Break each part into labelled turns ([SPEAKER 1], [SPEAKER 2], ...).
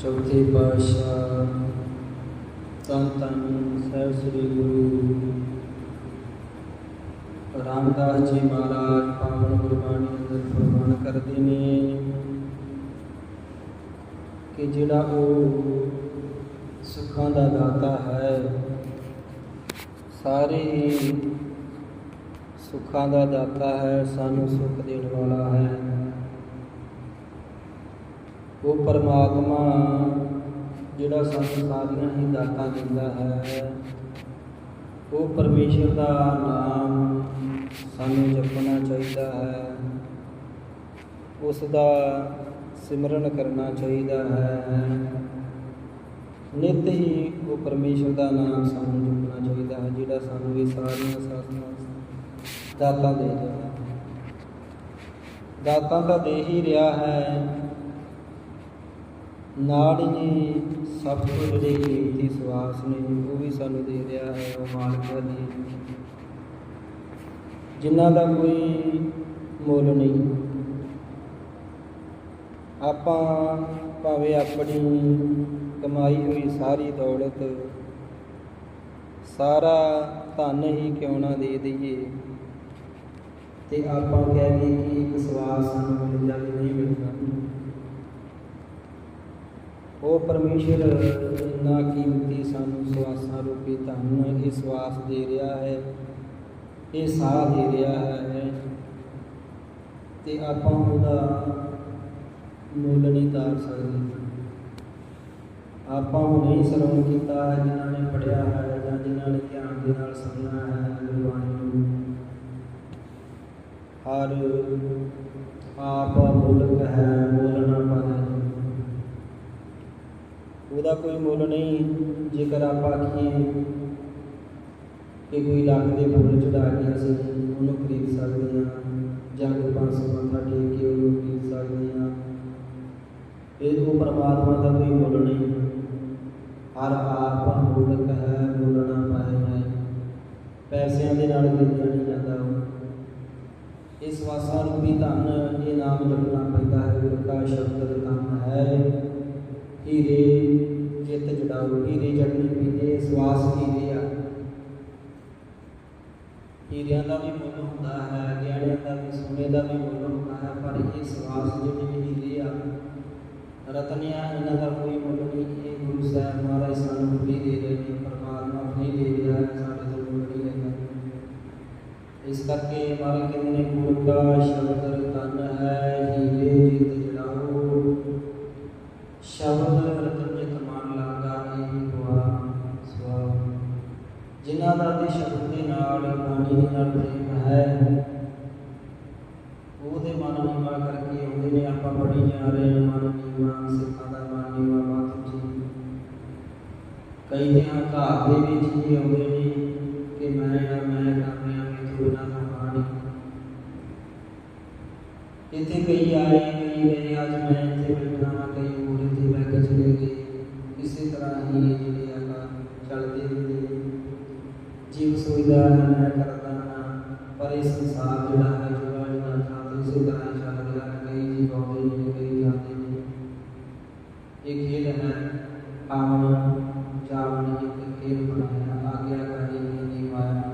[SPEAKER 1] ਚੌਥੇ ਪਾਤਸ਼ਾਹ ਧੰਨ ਧੰਨ ਸਾਹਿਬ ਸ੍ਰੀ ਗੁਰੂ ਰਾਮਦਾਸ ਜੀ ਮਹਾਰਾਜ ਪਾਵਨ ਗੁਰਬਾਣੀ ਅੰਦਰ ਫਰਮਾਨ ਕਰਦੇ ਨੇ ਕਿ ਜਿਹੜਾ ਉਹ ਸੁੱਖਾਂ ਦਾ ਦਾਤਾ ਹੈ, ਸਾਰੇ ਸੁੱਖਾਂ ਦਾ ਦਾਤਾ ਹੈ, ਸਾਨੂੰ ਸੁੱਖ ਦੇਣ ਵਾਲਾ ਹੈ। ਉਹ ਪਰਮਾਤਮਾ ਜਿਹੜਾ ਸਾਨੂੰ ਸਾਰੀਆਂ ਹੀ ਦਾਤਾਂ ਦਿੰਦਾ ਹੈ, ਉਹ ਪਰਮੇਸ਼ਰ ਦਾ ਨਾਮ ਸਾਨੂੰ ਜਪਣਾ ਚਾਹੀਦਾ ਹੈ। ਉਸ ਦਾ ਸਿਮਰਨ ਕਰਨਾ ਚਾਹੀਦਾ ਹੈ। ਨਿਤ ਹੀ ਉਹ ਪਰਮੇਸ਼ਰ ਦਾ ਨਾਮ ਸਾਨੂੰ ਜਪਣਾ ਚਾਹੀਦਾ ਹੈ, ਜਿਹੜਾ ਸਾਨੂੰ ਇਹ ਸਾਰੀਆਂ ਸਾਰੀਆਂ ਦਾਤਾਂ ਦੇ ਰਿਹਾ ਹੈ। ਦਾਤਾਂ ਤਾਂ ਦੇ ਹੀ ਰਿਹਾ ਹੈ। ਨਾਲ ਹੀ ਸਭ ਤੋਂ ਜਿਹੜੇ ਕੀਮਤੀ ਸਵਾਸ ਨੇ, ਉਹ ਵੀ ਸਾਨੂੰ ਦੇ ਰਿਹਾ ਹੈ, ਉਹ ਮਾਲਕ ਦੀ ਜਿਨ੍ਹਾਂ ਦਾ ਕੋਈ ਮੁੱਲ ਨਹੀਂ। ਆਪਾਂ ਭਾਵੇਂ ਆਪਣੀ ਕਮਾਈ ਹੋਈ ਸਾਰੀ ਦੌਲਤ, ਸਾਰਾ ਧਨ ਹੀ ਕਿਉਂ ਨਾ ਦੇ ਦਈਏ? ਤੇ ਆਪਾਂ ਕਹਿ ਦਈਏ ਕਿ ਇੱਕ ਸਵਾਸ ਸਾਨੂੰ ਮਿਲ ਜਾਵੇ ਨਹੀਂ ਮਿਲਦਾ। ਉਹ ਪਰਮੇਸ਼ਰ ਇੰਨਾ ਕੀਮਤੀ ਸਾਨੂੰ ਸਵਾਸਾਂ ਰੂਪੀ ਧਨ ਇਹ ਸਵਾਸ ਦੇ ਰਿਹਾ ਹੈ, ਇਹ ਸਾਹ ਦੇ ਰਿਹਾ ਹੈ ਤੇ ਆਪਾਂ ਉਹਦਾ ਮੁੱਲ ਨਹੀਂ ਤਾਰ ਸਕਦੇ। ਆਪਾਂ ਉਹ ਨਹੀਂ ਸਰਵਣ ਕੀਤਾ ਹੈ ਜਿਨ੍ਹਾਂ ਨੇ ਪੜਿਆ ਹੈ ਜਾਂ ਜਿਨ੍ਹਾਂ ਨੇ ਧਿਆਨ ਦੇ ਨਾਲ ਸੁਣਿਆ ਹੈ ਗੁਰਬਾਣੀ ਨੂੰ। ਹਰ ਆਪ ਮੁਲਕ ਹੈ ਮੁੱਲ ਨਾ ਕੋਈ ਮੁੱਲ ਨਹੀਂ। ਜੇਕਰ ਆਪਾਂ ਆਖੀਏ ਕਿ ਕੋਈ ਲੱਖ ਦੇ ਫੁੱਲ ਚੜਾ ਕੇ ਅਸੀਂ ਉਹਨੂੰ ਖਰੀਦ ਸਕਦੇ ਹਾਂ, ਜਾਂ ਕੋਈ 500 ਮੱਥਾ ਟੇਕ ਕੇ ਉਹਨੂੰ ਖਰੀਦ ਸਕਦੇ ਹਾਂ ਇਹ ਉਹ ਪਰਮਾਤਮਾ ਦਾ ਕੋਈ ਮੁੱਲ ਨਹੀਂ। ਹਰ ਆਪ ਮੁਲਕ ਹੈ, ਮੁੱਲ ਪਾਏ ਹੈ ਪੈਸਿਆਂ ਦੇ ਨਾਲ ਖਰੀਦਿਆ ਨਹੀਂ ਜਾਂਦਾ ਉਹ। ਇਸ ਵਾਸਾ ਰੂਪੀ ਧਨ ਇਹ ਨਾਮ ਜਪਣਾ ਪੈਂਦਾ ਹੈ, ਗੁਰੂ ਕਾ ਸ਼ਬਦ ਹੀਰਿਆਂ ਦਾ ਵੀ ਮੁੱਲ ਹੁੰਦਾ ਹੈ ਗਿਆੜਿਆਂ ਦਾ ਵੀ, ਸੋਨੇ ਦਾ ਵੀ ਮੁੱਲ ਹੁੰਦਾ ਹੈ, ਪਰ ਇਹ ਸਵਾਸ ਜਿਹੜੇ ਹੀਰੇ ਆ, ਰਤਨਿਆਂ ਇਹਨਾਂ ਦਾ ਕੋਈ ਮੁੱਲ ਨਹੀਂ, ਇਹ ਗੁਰੂ ਸਾਹਿਬ ਮਹਾਰਾਜ ਸਾਨੂੰ ਫਰੀ ਦੇ ਰਹੇ ਨੇ, ਪਰਮਾਤਮਾ ਫਰੀ ਦੇ ਰਿਹਾ ਹੈ, ਸਾਡੇ ਤੋਂ ਮੁੱਲ ਨਹੀਂ ਲੈਂਦਾ। ਇਸ ਕਰਕੇ ਮਹਾਰਾਜ ਕਹਿੰਦੇ ਨੇ, ਗੁਰੂ ਕਾ ਸ਼ਬਦ ਦਾ ਤੇ ਸ਼ਬਦ ਦੇ ਨਾਲ, ਬਾਣੀ ਦੇ ਨਾਲ ਪ੍ਰੇਮ ਹੈ। ਉਹਦੇ ਮਨ ਨੀਵਾ ਕਰਕੇ ਆਉਂਦੇ ਨੇ ਆਪਾਂ ਪੜੀ ਜਾ ਰਹੇ ਹਾਂ। ਮਨ ਨੀਵਾ, ਸਿੱਖਾਂ ਦਾ ਮਨ ਨੀਵਾ, ਬਾਤ ਜੀ ਕਈ ਤੇ ਹੰਕਾਰ ਦੇ ਵਿੱਚ ਹੀ ਆਉਂਦੇ ਨੇ ਕਿ ਮੈਂ ਆ ਮੈਂ ਕਰ ਰਿਹਾ ਮੈਥੋਂ ਬਿਨਾਂ ਤਾਂ ਬਾਣੀ ਇੱਥੇ ਕਈ ਆਏ, ਕਈ ਗਏ ਅੱਜ ਮੈਂ ਇੱਥੇ ਬੈਠਾ ਹਾਂ ਕਈ ਹੋਰ ਇੱਥੇ ਬਹਿ ਕੇ ਚਲੇ ਗਏ। ਇਸੇ ਤਰ੍ਹਾਂ ਹੀ ਇਹ ਜਿਹੜੇ ਆਪਾਂ ਚੱਲਦੇ ਹੁੰਦੇ ਨੇ ਜੀਵ ਸੋਚਦਾ ਹੈ ਮੈਂ ਕਰਦਾ ਹਾਂ ਪਰ ਇਹ ਸੰਸਾਰ ਜਿਹੜਾ ਹੈ ਜੁਗਾ ਜੁਗਾ ਜਾਂਦਾ ਇਸੇ ਤਰ੍ਹਾਂ ਹੀ ਚੱਲ ਰਿਹਾ ਹੈ ਕਈ ਜੀਵ ਆਉਂਦੇ ਨੇ ਕਈ ਜਾਂਦੇ ਨੇ ਇਹ ਖੇਡ ਹੈ ਆਵਣ ਜਾਵਣ ਇੱਕ ਖੇਡ ਬਣਾਇਆ ਆਗਿਆ ਕਰੀ ਨਹੀਂ ਮਾਇਆ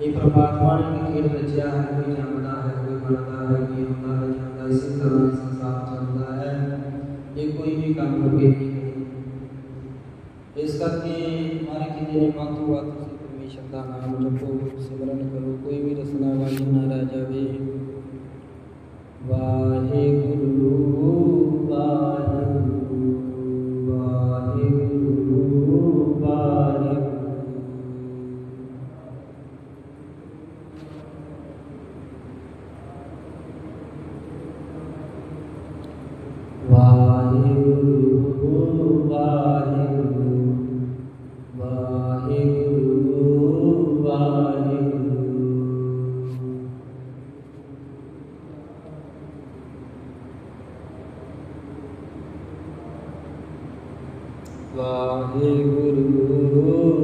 [SPEAKER 1] ਇਹ ਪ੍ਰਮਾਤਮਾ ਨੇ ਇੱਕ ਖੇਡ ਰਚਿਆ ਹੈ ਕੋਈ ਜਾਂਦਾ ਹੈ ਕੋਈ ਬਣਦਾ ਹੈ ਕੋਈ ਹੁੰਦਾ ਹੈ ਜਾਂਦਾ ਇਸੇ ਤਰ੍ਹਾਂ ਇਹ ਸੰਸਾਰ ਚੱਲਦਾ ਹੈ ਇਹ ਕੋਈ ਵੀ ਕੰਮ ਕਰਕੇ ਨਹੀਂ ਕਰੇ ਇਸ ਕਰਕੇ ਮਾਰੇ ਕਹਿੰਦੇ ਨੇ ਵੱਧ ਤੋਂ ਦਾ ਨਾਮ ਜਪੋ ਸਿਮਰਨ ਕਰੋ ਕੋਈ ਵੀ ਰਸਨਾ ਵਾਲੀ ਨਾ ਰਹਿ ਜਾਵੇ। ਵਾਹਿਗੁਰੂ। ਵਾਹਿਗੁਰੂ।